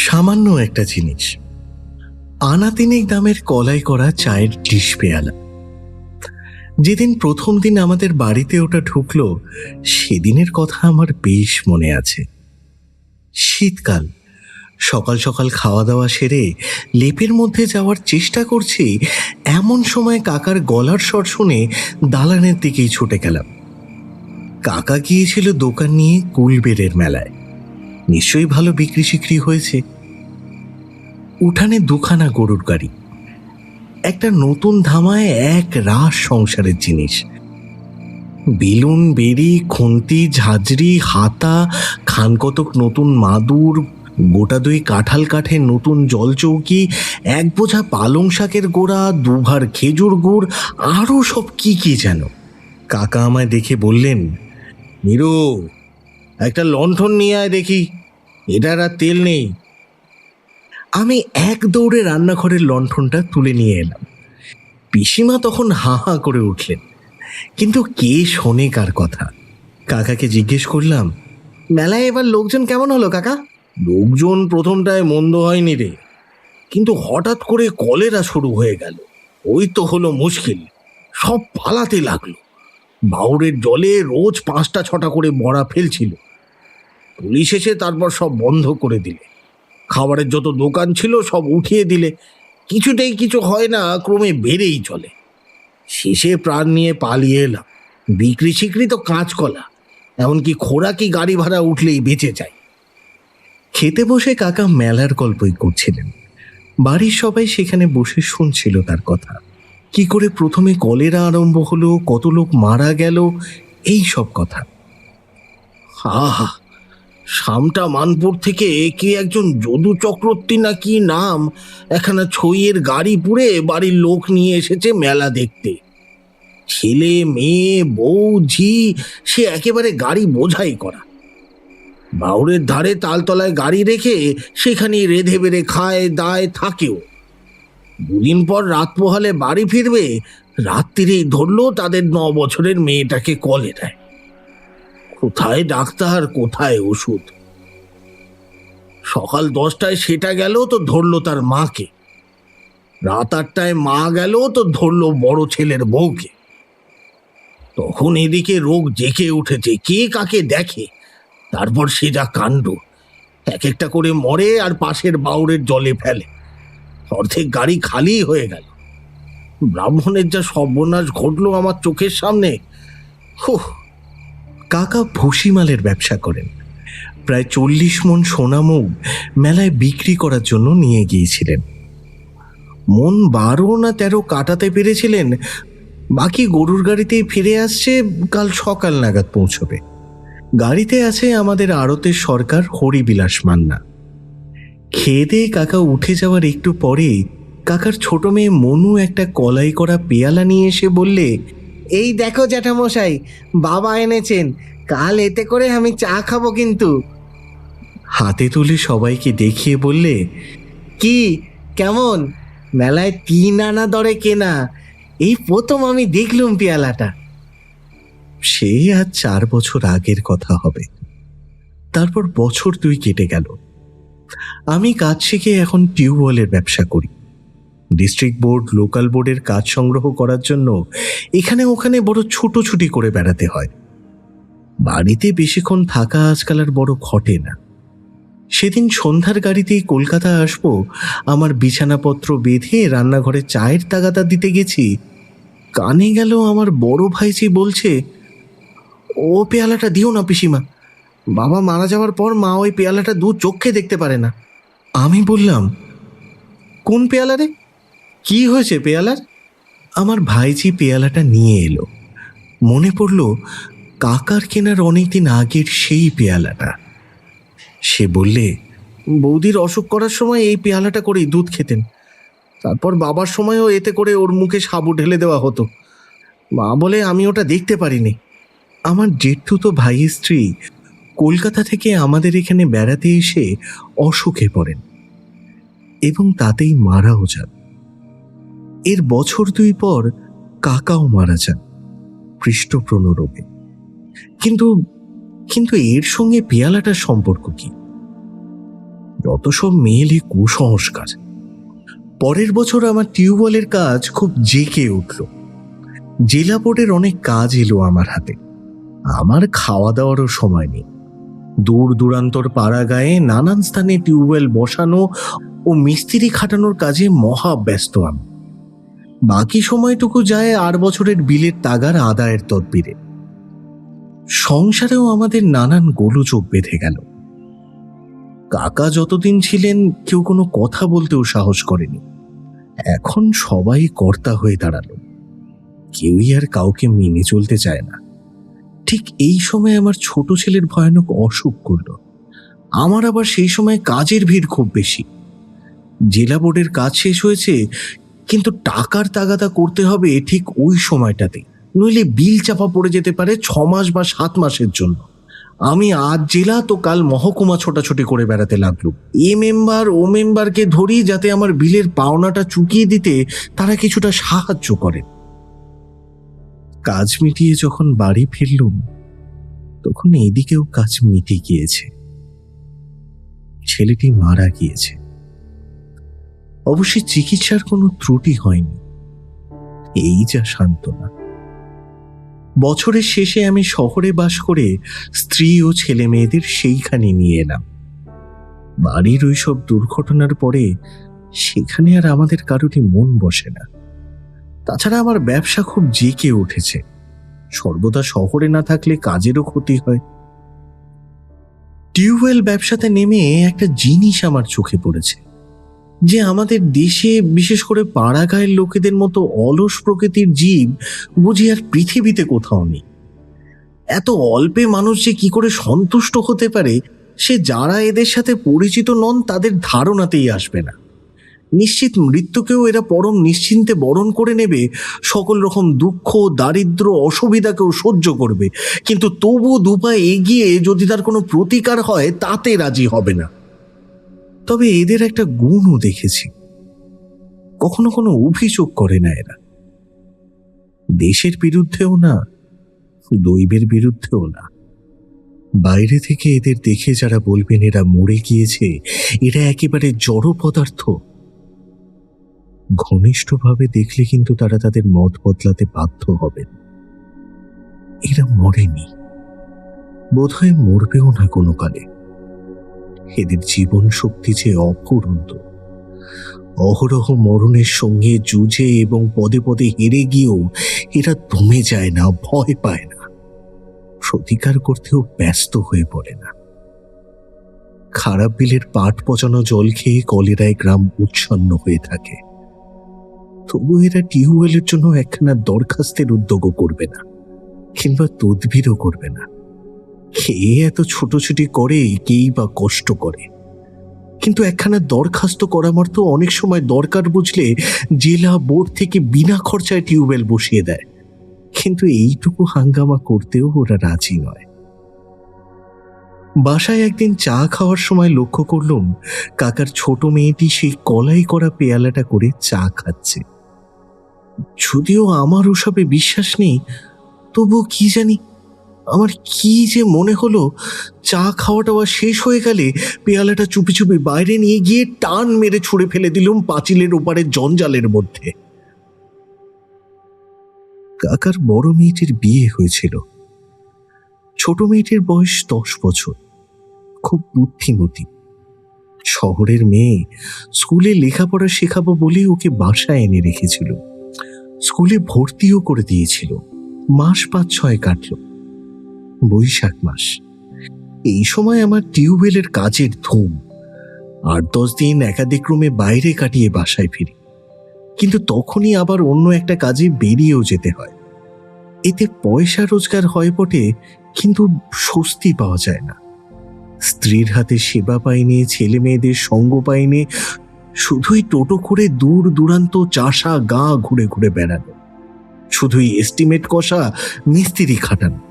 সামান্য একটা জিনিস। আনা তিনেক দামের কলাই করা চায়ের ডিশ পেয়ালা। যেদিন প্রথম দিন আমাদের বাড়িতে ওটা ঢুকলো, সেদিনের কথা আমার বেশ মনে আছে। শীতকাল। সকাল সকাল খাওয়া দাওয়া সেরে লেপের মধ্যে যাওয়ার চেষ্টা করছি, এমন সময় কাকার গলার স্বর শুনে দালানের দিকেই ছুটে গেলাম। কাকা গিয়েছিল দোকান নিয়ে কুলবেরের মেলায়। নিশ্চয়ই ভালো বিক্রি সিক্রি হয়েছে। উঠানে দুখানা গরুর গাড়ি। একটা নতুন ধামায় এক রাস সংসারের জিনিস। বেলুন বেরি খুন্তি, ঝাঁঝরি, হাতা, খানকতক নতুন মাদুর, গোটা দুই কাঁঠাল কাঠের নতুন জলচৌকি এক বোঝা পালং শাকের গোড়া, দুভার খেজুর গুড় আরও সব কি কি যেন। কাকা আমায় দেখে বললেন মিরু একটা লণ্ঠন নিয়ে আয় দেখি। এটার আর তেল নেই। আমি এক দৌড়ে রান্নাঘরের লণ্ঠনটা তুলে নিয়ে এলাম। পিসিমা তখন হা হা করে উঠলেন। কিন্তু কে শোনে কার কথা? কাকাকে জিজ্ঞেস করলাম, মেলায় এবার লোকজন কেমন হলো কাকা? লোকজন প্রথমটায় মন্দ হয়নি রে। কিন্তু হঠাৎ করে কলেরা শুরু হয়ে গেল। ওই তো হলো মুশকিল। সব পালাতে লাগল। বাউরের জলে রোজ পাঁচটা ছটা করে মরা ফেলছিল। পুলিশ এসে তারপর সব বন্ধ করে দিলে। খাবারের যত দোকান ছিল, সব উঠিয়ে দিলে। কিছুতেই কিছু হয় না, ক্রমে বেড়েই চলে। শেষে প্রাণ নিয়ে পালিয়ে এলাম। বিক্রি সিক্রি তো কাঁচকলা, এমনকি খোরাকি গাড়ি ভাড়া উঠলেই বেঁচে যায়। খেতে বসে কাকা মেলার গল্পই করছিলেন। বাড়ির সবাই সেখানে বসে শুনছিল তার কথা। কি করে প্রথমে কলেরা আরম্ভ হলো, কত লোক মারা গেল, এই সব কথা। আহা! সামটা মানপুর থেকে কে একজন যদু চক্রবর্তী না কি নাম একখানা ছইয়ের গাড়ি পুড়ে বাড়ির লোক নিয়ে এসেছে মেলা দেখতে। ছেলে, মেয়ে, বউ, ঝি, সে একেবারে গাড়ি বোঝাই করা। বাউরের ধারে তালতলায় গাড়ি রেখে সেখানে রেধে বেড়ে খায়, দায় থাকেও। দুদিন পর রাত পোহালে বাড়ি ফিরবে, রাত্রিরেই ধরলো তাদের ন বছরের মেয়েটাকে কলে দেয়। কোথায় ডাক্তার, কোথায় ওষুধ? সকাল দশটায় সেটা গেল তো ধরলো তার মাকে। রাত আটটায় মা গেল তো ধরলো বড় ছেলের বউকে। তখন এদিকে রোগ জেকে উঠেছে, কে কাকে দেখে, তারপর সে যা কাণ্ড। এক একটা করে মরে আর পাশের বাউরের জলে ফেলে। অর্ধেক গাড়ি খালি হয়ে গেল। ব্রাহ্মণের যা সর্বনাশ ঘটলো আমার চোখের সামনে, হুহ কাকা ভুসিমালের ব্যবসা করেন। প্রায় চল্লিশ মন সোনামুগ মেলায় বিক্রি করার জন্য নিয়ে গিয়েছিলেন। মন বারো না তেরো কাটাতে পেরেছিলেন, বাকি গরুর গাড়িতেই ফিরে আসছে, কাল সকাল নাগাদ পৌঁছবে। গাড়িতে আছে আমাদের আড়তের সরকার হরিবিলাস মান্না। খেয়ে কাকা উঠে যাওয়ার একটু পরে কাকার ছোট মেয়ে মনু একটা কলাই করা পেয়ালা নিয়ে এসে বললে এই দেখো জ্যাঠামশাই বাবা এনেছেন। কাল এতে করে আমি চা খাব কিন্তু। হাতে তুলে সবাইকে দেখিয়ে বললে কি? কেমন? মেলায় তিন আনা দরে কেনা। এই প্রথম আমি দেখলুম পেয়ালাটা। সে আর চার বছর আগের কথা হবে। তারপর বছর দুই কেটে গেল। আমি কাজ শিখে এখন টিউবওয়েলের ব্যবসা করি। ডিস্ট্রিক্ট বোর্ড লোকাল বোর্ডের কাজ সংগ্রহ করার জন্য এখানে ওখানে বড় ছুটোছুটি করে বেড়াতে হয়। বাড়িতে বেশিক্ষণ থাকা আজকাল আর বড় ঘটে না। সেদিন সন্ধ্যার গাড়িতেই কলকাতা আসব, আমার বিছানাপত্র বেঁধে রান্নাঘরে চায়ের তাগাদা দিতে গেছি। কানে গেল আমার বড় ভাইজি বলছে, ও পেয়ালাটা দিও না পিসিমা। বাবা মারা যাওয়ার পর মা ওই পেয়ালাটা দু চোখে দেখতে পারে না। আমি বললাম, কোন পেয়ালা রে? কি হয়েছে পেয়ালার? আমার ভাইজি পেয়ালাটা নিয়ে এলো। মনে পড়ল, কাকার কেনার অনেকদিন আগের সেই পেয়ালাটা। সে বললে, বৌদির অসুখ করার সময় এই পেয়ালাটা করেই দুধ খেতেন। তারপর বাবার সময়ও এতে করে ওর মুখে সাবু ঢেলে দেওয়া হতো। মা বলে, আমি ওটা দেখতে পারিনি। আমার জেঠু তো ভাইয়ের স্ত্রী কলকাতা থেকে আমাদের এখানে বেড়াতে এসে অসুখে পড়েন এবং তাতেই মারাও যান। এর বছর দুই পর কাকাও মারা যান পৃষ্ঠপ্রণ রোগে। কিন্তু কিন্তু এর সঙ্গে পেয়ালাটার সম্পর্ক কি? যত সব মেয়েলি কুসংস্কার। পরের বছর আমার টিউবওয়েলের কাজ খুব জেকে উঠল। জেলা বোর্ডের অনেক কাজ এলো আমার হাতে। আমার খাওয়া দাওয়ারও সময় নেই। দূর দূরান্তর পাড়া গায়ে নানান স্থানে টিউবওয়েল বসানো ও মিস্ত্রি খাটানোর কাজে মহা ব্যস্ত আমি। বাকি সময়টুকু যায় আর বছরের বিলের তাগার আদায়ের তদবিরে। সংসারেও আমাদের নানান গোলযোগ বেঁধে গেল। কাকা যতদিন ছিলেন, কেউ কোনো কথা বলতেও সাহস করেনি। এখন সবাই কর্তা হয়ে দাঁড়াল। কেউই আর কাউকে মেনে চলতে চায় না। ঠিক এই সময় আমার ছোট ছেলের ভয়ানক অসুখ করল। আমার আবার সেই সময় কাজের ভিড় খুব বেশি। জেলা বোর্ডের কাজ শেষ হয়েছে কিন্তু টাকার তাগাদা করতে হবে ঠিক ওই সময়টাতে নইলে বিল চাপা পড়ে যেতে পারে ছ মাস বা সাত মাসের জন্য। আমি আজ জেলা তো কাল মহকুমা ছোটাছুটি করে বেড়াতে লাগল এ মেম্বার, ও মেম্বারকে ধরি যাতে আমার বিলের পাওনাটা চুকিয়ে দিতে তারা কিছুটা সাহায্য করে। কাজ মিটিয়ে যখন বাড়ি ফিরলুম, তখন এদিকেও কাজ মিটে গিয়েছে। ছেলেটি মারা গিয়েছে। অবশ্যই চিকিৎসার কোনো ত্রুটি হয়নি। এই যা সান্ত্বনা। বছরের শেষে আমি শহরে বাস করে স্ত্রী ও ছেলে মেয়েদের সেইখানে নিয়ে এলাম। বাড়ির ওই সব দুর্ঘটনার পরে সেখানে আর আমাদের কারোরই মন বসে না। তাছাড়া আমার ব্যবসা খুব জেকে উঠেছে। সর্বদা শহরে না থাকলে কাজেরও ক্ষতি হয়। টিউবওয়েল ব্যবসাতে নেমে একটা জিনিস আমার চোখে পড়েছে। যে আমাদের দেশে বিশেষ করে পাড়া গায়ের লোকেদের মতো অলস প্রকৃতির জীব বুঝি আর পৃথিবীতে কোথাও নেই। এত অল্পে মানুষ যে কি করে সন্তুষ্ট হতে পারে, সে যারা এদের সাথে পরিচিত নন তাদের ধারণাতেই আসবে না। নিশ্চিত মৃত্যুকেও এরা পরম নিশ্চিন্তে বরণ করে নেবে, সকল রকম দুঃখ, দারিদ্র, অসুবিধাকেও সহ্য করবে। কিন্তু তবু দুপা এগিয়ে যদি তার কোনো প্রতিকার হয়, তাতে রাজি হবে না। তবে এদের একটা গুণও দেখেছি। কখনো কোনো অভিযোগ করে না। এরা দেশের বিরুদ্ধেও না, দৈবের বিরুদ্ধেও না। বাইরে থেকে এদের দেখে যারা বলবেন এরা মরে গিয়েছে, এরা একেবারে জড় পদার্থ। ঘনিষ্ঠভাবে দেখলে কিন্তু তারা তাদের মত বদলাতে বাধ্য হবেন। এরা মরেনি। বোধহয় মরবেও না কোনো কালে। এদের জীবন শক্তি যে অফুরন্ত অহরহ মরণের সঙ্গে যুঝে এবং পদে পদে হেরে গিয়েও এরা দমে যায় না, ভয় পায় না। প্রতিকার করতেও ব্যস্ত হয়ে পড়ে না। খারাপ বিলের পাট পচানো জল খেয়ে কলেরায় গ্রাম উচ্ছন্ন হয়ে থাকে। তবু এরা টিউবওয়েলের জন্য একখানা দরখাস্তের উদ্যোগও করবে না, কিংবা তদবিরও করবে না। খেয়ে এত ছোটোছুটি করে কেই বা কষ্ট করে? কিন্তু একখানা দরখাস্ত করা তো অনেক সময় দরকার বুঝলে জেলা বোর্ড থেকে বিনা খরচায় টিউবওয়েল বসিয়ে দেয়। কিন্তু এইটুকু হাঙ্গামা করতেও ওরা রাজি নয়। বাসায় একদিন চা খাওয়ার সময় লক্ষ্য করলুম, কাকার ছোট মেয়েটি সেই কলাই করা পেয়ালাটা করে চা খাচ্ছে। যদিও আমার ওসবে বিশ্বাস নেই তবু কি জানি আমার কি যে মনে হলো, চা খাওয়া টাওয়া শেষ হয়ে গেলে পেয়ালাটা চুপি চুপি বাইরে নিয়ে গিয়ে টান মেরে ছুঁড়ে ফেলে দিলুম পাঁচিলের ওপারে জঞ্জালের মধ্যে। কাকার বড় মেয়েটির বিয়ে হয়েছিল। ছোট মেয়েটির বয়স দশ বছর। খুব বুদ্ধিমতী। শহরের মেয়ে স্কুলে লেখাপড়া শেখাবো বলে ওকে বাসায় এনে রেখেছিল। স্কুলে ভর্তিও করে দিয়েছিল। মাস পাঁচ ছয় কাটল। বৈশাখ মাস। এই সময় আমার টিউবওয়েলের কাজের ধুম। আট দশ দিন একাধিক রুমে বাইরে কাটিয়ে বাসায় ফিরি। কিন্তু তখনই আবার অন্য একটা কাজে বেরিয়েও যেতে হয়। এতে পয়সা রোজগার হয় বটে, কিন্তু স্বস্তি পাওয়া যায় না। স্ত্রীর হাতে সেবা পাইনি ছেলে মেয়েদের সঙ্গ পাইনি, শুধুই টোটো করে দূর দূরান্ত চাষা গা ঘুরে ঘুরে বেড়ানো। শুধুই এস্টিমেট কষা, মিস্ত্রি খাটানো।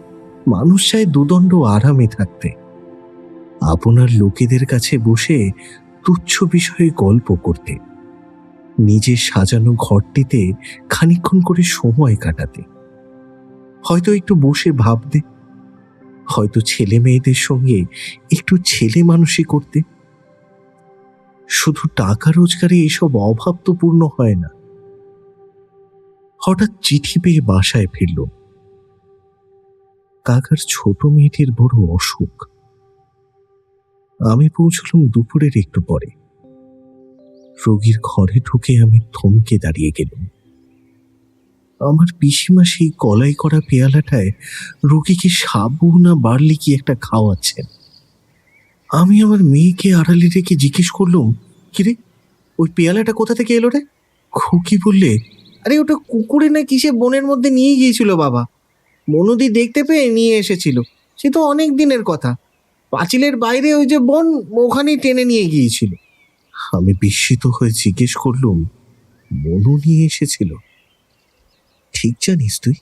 মানুষ চায় দুদণ্ড আরামে থাকতে। আপনার লোকেদের কাছে বসে তুচ্ছ বিষয়ে গল্প করতে। নিজের সাজানো ঘরটিতে খানিক্ষণ করে সময় কাটাতে। হয়তো একটু বসে ভাবতে, হয়তো ছেলে মেয়েদের সঙ্গে একটু ছেলে মানুষই করতে। শুধু টাকা রোজগারে এসব অভাব তো পূর্ণ হয় না। হঠাৎ চিঠি পেয়ে বাসায় ফিরল। কাকার ছোট মেয়েটির বড় অসুখ। আমি পৌঁছলাম দুপুরের একটু পরে। রোগীর ঘরে ঢুকে আমি থমকে দাঁড়িয়ে গেলাম। আমার পিসিমা সেই কলাই করা পেয়ালাটায় রোগীকে সাবু না বার্লি কি একটা খাওয়াচ্ছেন আমি আমার মেয়েকে আড়ালে রেখে জিজ্ঞেস করলুম, কিরে, ওই পেয়ালাটা কোথা থেকে এলো রে? খুকি বললে, আরে ওটা কুকুরে না কিসে বনের মধ্যে নিয়ে গিয়েছিল বাবা। মনুদি দেখতে পেয়ে নিয়ে এসেছিল। সে তো অনেক দিনের কথা। পাঁচিলের বাইরে ওই যে বন, ওখানেই টেনে নিয়ে গিয়েছিল। আমি বিস্মিত হয়ে জিজ্ঞেস করলুম, মনু নিয়ে এসেছিল? ঠিক জানিস তুই?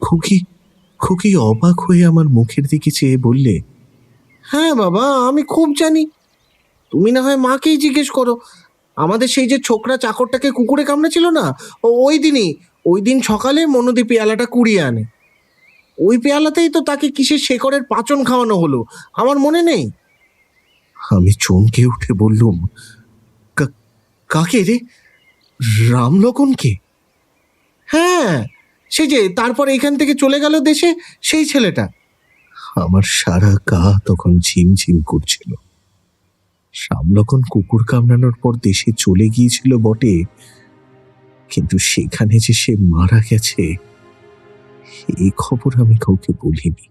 খুকি খুকি অবাক হয়ে আমার মুখের দিকে চেয়ে বললে হ্যাঁ বাবা, আমি খুব জানি। তুমি না হয় মাকেই জিজ্ঞেস করো। আমাদের সেই যে ছোকরা চাকরটাকে কুকুরে কামড়েছিল না ওই দিনই, ওই দিন সকালে মনুদি পেয়ালাটা কুড়িয়ে আনে। ওই পেয়ালাতেই তো তাকে কিসের শেকড়ের পাচন খাওয়ানো হলো, আমার মনে নেই। আমি চমকে উঠে বললুম, "কা- কাকে রে? রামলকনকে? হ্যাঁ সে যে তারপর এখান থেকে চলে গেল দেশে, সেই ছেলেটা। আমার সারা গা তখন ঝিমঝিম করছিল। শ্যামলকন কুকুর কামড়ানোর পর দেশে চলে গিয়েছিল বটে, কিন্তু সেখানে যে সে মারা গেছে এই খবর আমি কাউকে বলিনি।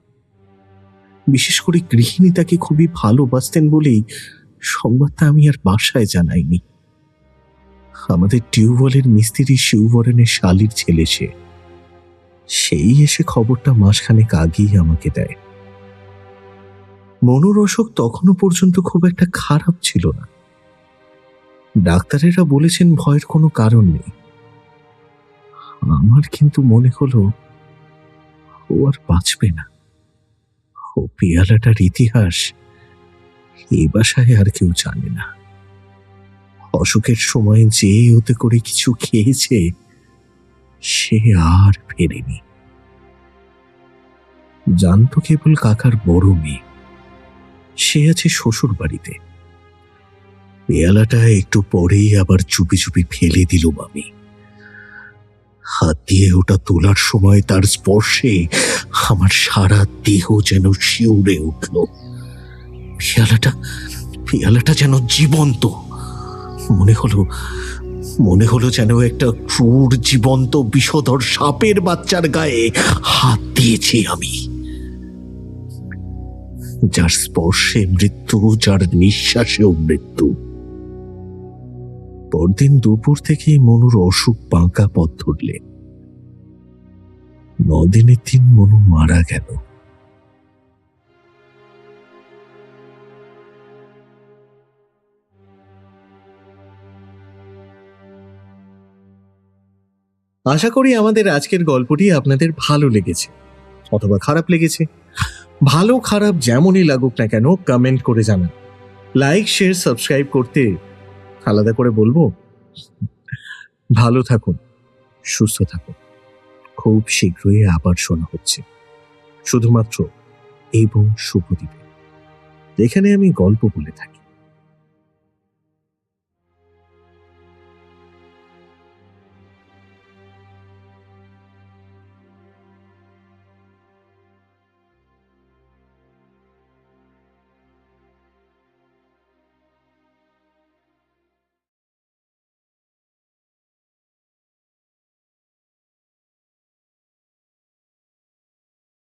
বিশেষ করে গৃহিণী তাকে খুবই ভালোবাসতেন বলেই সংবাদটা আমি আর বাসায় জানাইনি। আমাদের টিউবওয়েলের মিস্ত্রি শিববরণের শালির ছেলে সে। সেই এসে খবরটা মাসখানেক আগেই আমাকে দেয়। মনোরসক তখনও পর্যন্ত খুব একটা খারাপ ছিল না। ডাক্তারেরা বলেছেন ভয়ের কোনো কারণ নেই। আমার কিন্তু মনে হলো ও আর বাঁচবে না। ও পেয়ালাটার ইতিহাস এ বাসায় আর কেউ জানে না। অসুখের সময় যে ওতে করে কিছু খেয়েছে, সে আর ফেরেনি। জানতো কেবল কাকার বড় মেয়ে। সে আছে শ্বশুর বাড়িতে পেয়ালাটা একটু পরেই আবার চুপি চুপি ফেলে দিল আমি হাত দিয়ে ওটা তোলার সময় তার স্পর্শে আমার সারা দেহ যেন শিউরে উঠল। পেয়ালাটা পেয়ালাটা যেন জীবন্ত। মনে হলো মনে হলো যেন একটা ক্রূর, জীবন্ত, বিষধর সাপের বাচ্চার গায়ে হাত দিয়েছি আমি। যার স্পর্শে মৃত্যু, যার নিঃশ্বাসেও মৃত্যু। পরদিন দুপুর থেকেই মনুর অসুখ বাঁকা পথ ধরলে। নদিনের দিন মনু মারা গেল। আশা করি আমাদের আজকের গল্পটি আপনাদের ভালো লেগেছে অথবা খারাপ লেগেছে। ভালো খারাপ যেমনই লাগুক না কেন কমেন্ট করে জানান। লাইক শেয়ার সাবস্ক্রাইব করতে আলাদা করে বলব, ভালো থাকুন, সুস্থ থাকুন। খুব শীঘ্রই আবার শোনা হচ্ছে। শুধুমাত্র এবং শুভদ্বীপে যেখানে আমি গল্প বলে থাকি।